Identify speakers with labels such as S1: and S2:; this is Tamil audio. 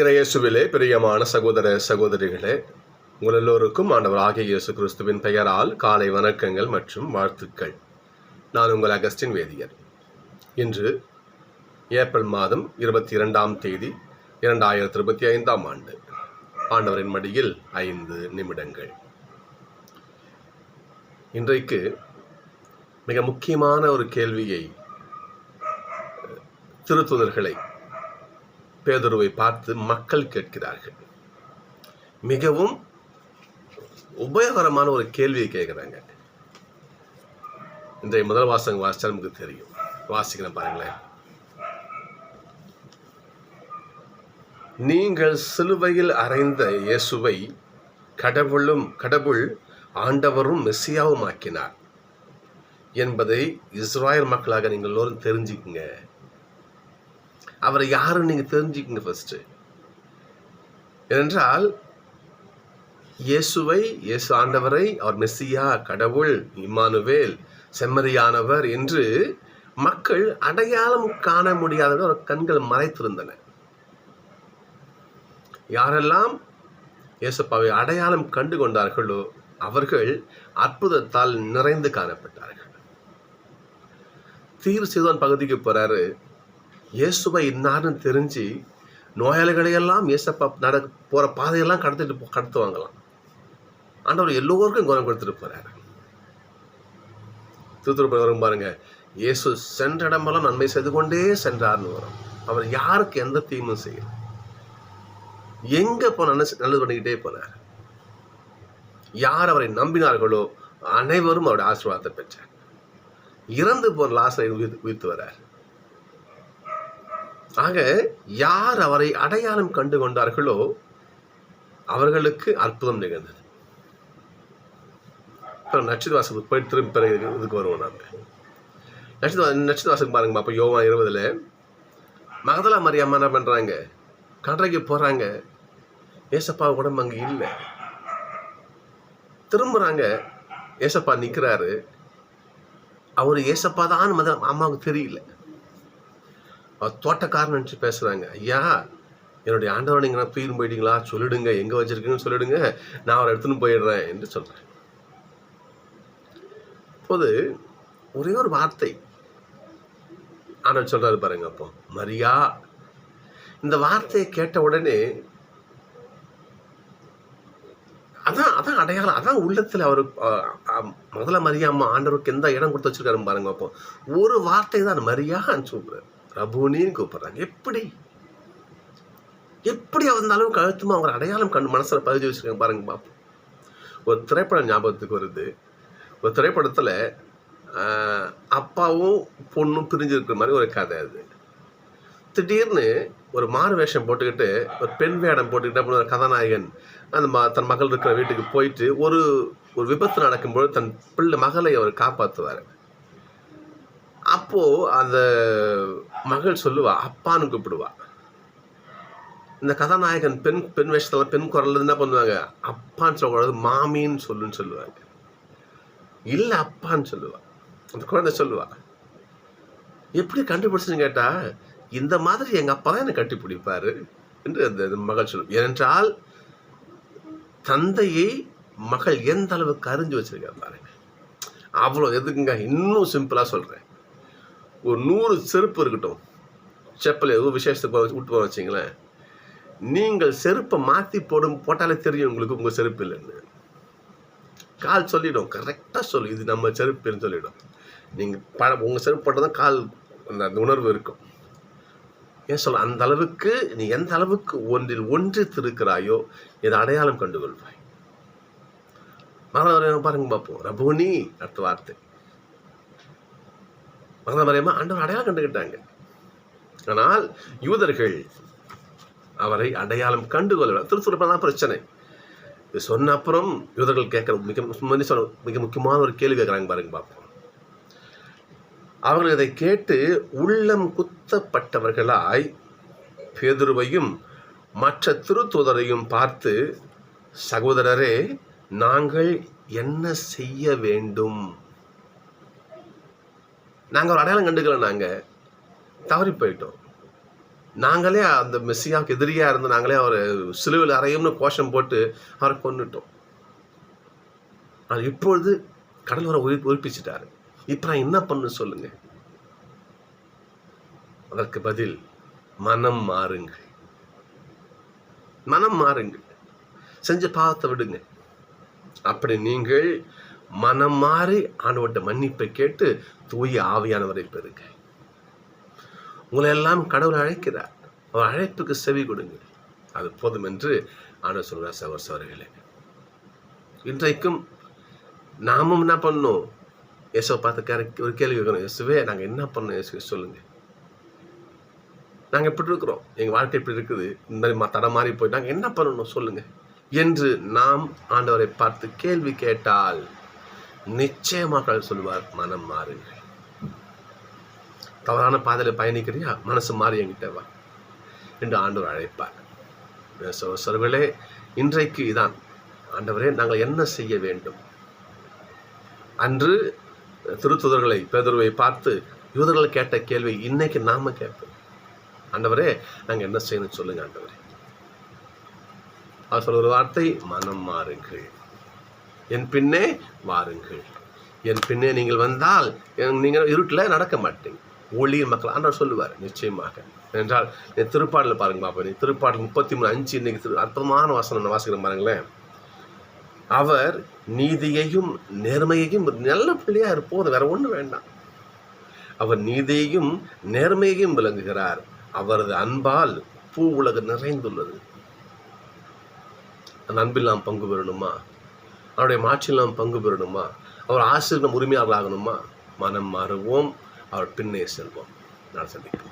S1: இறையேசுவிலே பிரியமான சகோதர சகோதரிகளே உங்கள் எல்லோருக்கும் ஆண்டவர் ஆகிய இயேசு கிறிஸ்துவின் பெயரால் காலை வணக்கங்கள் மற்றும் வாழ்த்துக்கள். நான் உங்கள் அகஸ்டின் வேதியர். இன்று ஏப்ரல் மாதம் இருபத்தி இரண்டாம் தேதி இரண்டாயிரத்தி இருபத்தி ஐந்தாம் ஆண்டு. ஆண்டவரின் மடியில் ஐந்து நிமிடங்கள். இன்றைக்கு மிக முக்கியமான ஒரு கேள்வியை திருத்துதர்களை பேதுருவை பார்த்து மக்கள் கேட்கிறார்கள். மிகவும் உபயோகரமான ஒரு கேள்வியை கேட்குறாங்க. இன்றைய முதல் வாசகம் வாசித்தால் நமக்கு தெரியும். வாசிக்கிறேன் பாருங்களேன். நீங்கள் சிலுவையில் அறைந்த இயேசுவை கடவுளும் கடவுள் ஆண்டவரும் மெஸ்ஸியாவும் ஆக்கினார் என்பதை இஸ்ராயல் மக்களாக நீங்கள் எல்லோரும் தெரிஞ்சுக்குங்க. அவரை யாருன்னு நீங்கள் தெரிஞ்சுக்கங்க ஃபஸ்ட்டு ஏனென்றால் இயேசுவை இயேசு ஆண்டவரை அவர் மெஸ்ஸியா கடவுள் இம்மானுவேல் செம்மறியானவர் என்று மக்கள் அடையாளம் காண முடியாதவர் அவர் கண்கள் மறைத்திருந்தன. யாரெல்லாம் இயேசப்பாவை அடையாளம் கண்டு கொண்டார்களோ அவர்கள் அற்புதத்தால் நிறைந்து காணப்பட்டார்கள். தீர் சிதோன் பகுதிக்கு போறாரு. இயேசுவை இன்னார்னு தெரிஞ்சு நோயாளிகளையெல்லாம் இயேசப்பா நட போகிற பாதையெல்லாம் கடத்திட்டு போ- கடத்துவாங்களாம். ஆண்டவர் எல்லோருக்கும் குணம் கொடுத்துட்டு போறாரு. தூத்துக்குடி வரும் பாருங்க இயேசு சென்ற இடமெல்லாம் நன்மை செய்து கொண்டே சென்றார்னு வரும். அவர் யாருக்கு எந்த தீமும் செய்யல. எங்கே போன நல்லது பண்ணிக்கிட்டே போனார் யார் அவரை நம்பினார்களோ அனைவரும் அவருடைய ஆசீர்வாதத்தை பெற்றார். இறந்து போன லாசரை உயிர் உயிர்த்து வரார் ஆக யார் அவரை அடையாளம் கண்டு கொண்டார்களோ அவர்களுக்கு அற்புதம் நிகழ்ந்தது. அப்புறம் நட்சத்திரவாசத்துக்கு போய் திரும்பி பிறகு இதுக்கு வருவோம் நாங்கள் நட்சத்திர நட்சத்திரவாசத்துக்கு பாருங்க அப்போ யோகா இருபதுல மகதலா மரியாமா என்ன பண்றாங்க? கன்றைக்கு போறாங்க. ஏசப்பா உடம்பு அங்கே இல்லை. திரும்புறாங்க. ஏசப்பா நிற்கிறாரு அவர் ஏசப்பா தான் மத அம்மாவுக்கு தெரியல. தோட்டக்காரன் நினச்சி பேசுகிறாங்க ஐயா என்னுடைய ஆண்டவன் நீங்கள் தூக்கின்னு போயிட்டீங்களா? சொல்லிடுங்க. எங்கே வச்சிருக்கீங்கன்னு சொல்லிடுங்க. நான் அவரை எடுத்துன்னு போயிடுறேன் என்று சொல்கிறேன் இப்போது ஒரே ஒரு வார்த்தை. ஆண்டவர் சொல்றாரு பாருங்க அப்போ மரியா. இந்த வார்த்தையை கேட்ட உடனே அதான் அதான் அடையாளம். அதான் உள்ளத்தில் அவர் முதல்ல மரியாம்மா ஆண்டவருக்கு எந்த இடம் கொடுத்து வச்சிருக்காரு பாருங்க அப்போ. ஒரு வார்த்தை தான் மரியான்னு சொல்றாரு. ரபுனின்னு கூப்பிட்றாங்க. எப்படி? எப்படி அந்த அளவுக்கு அழுத்தமா அவர் அடையாளம் கண் மனசில் பதிவு வச்சுருக்காங்க பாருங்க பாப்போம். ஒரு திரைப்படம் ஞாபகத்துக்கு வருது. ஒரு திரைப்படத்தில் அப்பாவும் பொண்ணும் பிரிஞ்சு இருக்கிற மாதிரி ஒரு கதை அது. திடீர்னு ஒரு மாறு வேஷம் போட்டுக்கிட்டு ஒரு பெண் வேடம் போட்டுக்கிட்டு அப்புறம் ஒரு கதாநாயகன் அந்த ம தன் மகள் இருக்கிற வீட்டுக்கு போயிட்டு ஒரு ஒரு விபத்து நடக்கும்போது தன் பிள்ளை மகளை அவர் காப்பாற்றுவார் அப்போ அந்த மகள் சொல்லுவா அப்பான்னு கூப்பிடுவா. இந்த கதாநாயகன் பெண் பெண் வேஷத்துல பெண் குரல் என்ன பண்ணுவாங்க? அப்பான்னு சொல்லக்கூடாது மாமின்னு சொல்லுன்னு சொல்லுவாங்க. இல்லை அப்பான்னு சொல்லுவா. அந்த குழந்தை சொல்லுவா எப்படி கண்டுபிடிச்சுன்னு கேட்டால் இந்த மாதிரி எங்கள் அப்பா தான் என்னை கட்டிப்பிடிப்பாரு. என்று அந்த மகள் சொல்லும். ஏனென்றால் தந்தையை மகள் எந்த அளவுக்கு அறிஞ்சு வச்சிருக்கா பாருங்க. அவ்வளோ எதுக்குங்க இன்னும் சிம்பிளாக சொல்கிறேன் ஒரு நூறு செருப்பு இருக்கட்டும். செப்பல் எதுவும் விசேஷத்துக்கு விட்டு போக வச்சிங்களேன். நீங்கள் செருப்பை மாற்றி போடும் போட்டாலே தெரியும் உங்களுக்கு உங்கள் செருப்பு இல்லைன்னு. கால் சொல்லிவிடும் கரெக்டாக சொல்லு. இது நம்ம செருப்புன்னு சொல்லிவிடும் நீங்கள் ப உங்கள் செருப்பு போட்டால் தான் கால் அந்த அந்த உணர்வு இருக்கும். ஏன் சொல்ல அந்த அளவுக்கு நீ எந்த அளவுக்கு ஒன்றில் ஒன்றித்திருக்கிறாயோ இதை அடையாளம் கண்டுகொள்வாய். மகள பாருங்க பார்ப்போம் ரபுனி அடுத்த வார்த்தை. மகத மரியமா ஆண்டவர் அடையாளம் கண்டுக்கிட்டாங்க ஆனால் யூதர்கள் அவரை அடையாளம் கண்டுகொள்ள திருத்துறப்ப தான் பிரச்சனை. இது சொன்ன அப்புறம் யூதர்கள் கேட்குற மிக சொன்ன மிக முக்கியமான ஒரு கேள்வி கேட்குறாங்க பாருங்க பார்ப்போம். அவர்கள் இதை கேட்டு உள்ளம் குத்தப்பட்டவர்களாய் பேதுருவையும் மற்ற திருத்தூதரையும் பார்த்து சகோதரரே நாங்கள் என்ன செய்ய வேண்டும்? நாங்கள் ஒரு அடையாளம் கண்டுக்கல நாங்கள் தவறி போயிட்டோம். நாங்களே அந்த மெஸ்ஸியாவுக்கு எதிரியாக இருந்து நாங்களே அவரை சிலுவில் அறையும்னு கோஷம் போட்டு அவரை கொன்னுட்டோம். ஆனால் இப்பொழுது கடல் வர உயிர் உயிர்ப்பிச்சிட்டாரு. இப்போ நான் என்ன பண்ணு சொல்லுங்க? அதற்கு பதில் மனம் மாறுங்கள். மனம் மாறுங்கள். செஞ்ச பாவத்தை விடுங்க. அப்படி நீங்கள் மனம் மாறி ஆண்டவர்கிட்ட மன்னிப்பை கேட்டு தூய ஆவியானவரை பெறுங்க. உங்களை எல்லாம் கடவுள் அழைக்கிறார். அவர் அழைப்புக்கு செவி கொடுங்க. அது போதும் என்று ஆண்டவர் சொல்கிறார் சவர் சவர்களே இன்றைக்கும் நாமும் என்ன பண்ணோம் இயேசுவை பார்த்து கரெக்ட் ஒரு கேள்வி கேட்கணும். இயேசுவே நாங்கள் என்ன பண்ணோம் இயேசுவே சொல்லுங்க. நாங்கள் எப்படி இருக்கிறோம்? எங்கள் வாழ்க்கை இப்படி இருக்குது? இந்த மாதிரி மா- தடம் மாறி போய் நாங்கள் என்ன பண்ணணும்? சொல்லுங்கள் என்று நாம் ஆண்டவரை பார்த்து கேள்வி கேட்டால் நிச்சயமாக சொல்லுவார் மனம் மாறுங்கள் தவறான பாதையில் பயணிக்கிறியா? மனசு மாறி என்கிட்ட வா என்று ஆண்டவர் அழைப்பார். சொல்வர்களே இன்றைக்கு இதான். ஆண்டவரே நாங்கள் என்ன செய்ய வேண்டும்? அன்று திருத்துதர்களை பேதர்வை பார்த்து யூதர்கள் கேட்ட கேள்வி இன்னைக்கு நாம கேட்போம். ஆண்டவரே நாங்கள் என்ன செய்யணும் சொல்லுங்க ஆண்டவரே. அவர் சொல்கிற வார்த்தை மனம் மாறுங்கள். என் பின்னே வாருங்கள். என் பின்னே நீங்கள் வந்தால் என் நீங்கள் இருட்டில் நடக்க மாட்டீங்க ஒளியின் மக்கள் ஆண்டவர் சொல்லுவார் நிச்சயமாக. என்றால் நீ திருப்பாடலில் பாருங்க பாப்பா நீ திருப்பாடல் முப்பத்தி மூணு அஞ்சு இன்னைக்கு திரு அற்புதமான வசனம் வாசிக்கிறேன் பாருங்களேன். அவர் நீதியையும் நேர்மையையும் நல்ல பிள்ளையாக இருப்போம் வேற ஒன்றும் வேண்டாம். அவர் நீதியையும் நேர்மையையும் விளங்குகிறார். அவரது அன்பால் பூ உலகம் நிறைந்துள்ளது. அந்த அன்பில் நாம் பங்கு பெறணுமா? அவருடைய மாற்றில் நாம் பங்கு பெறணுமா? அவர் ஆசிரியர் நம் மனம் மாறுவோம். அவர் பின்னே செல்வோம். நான் சந்திப்போம்.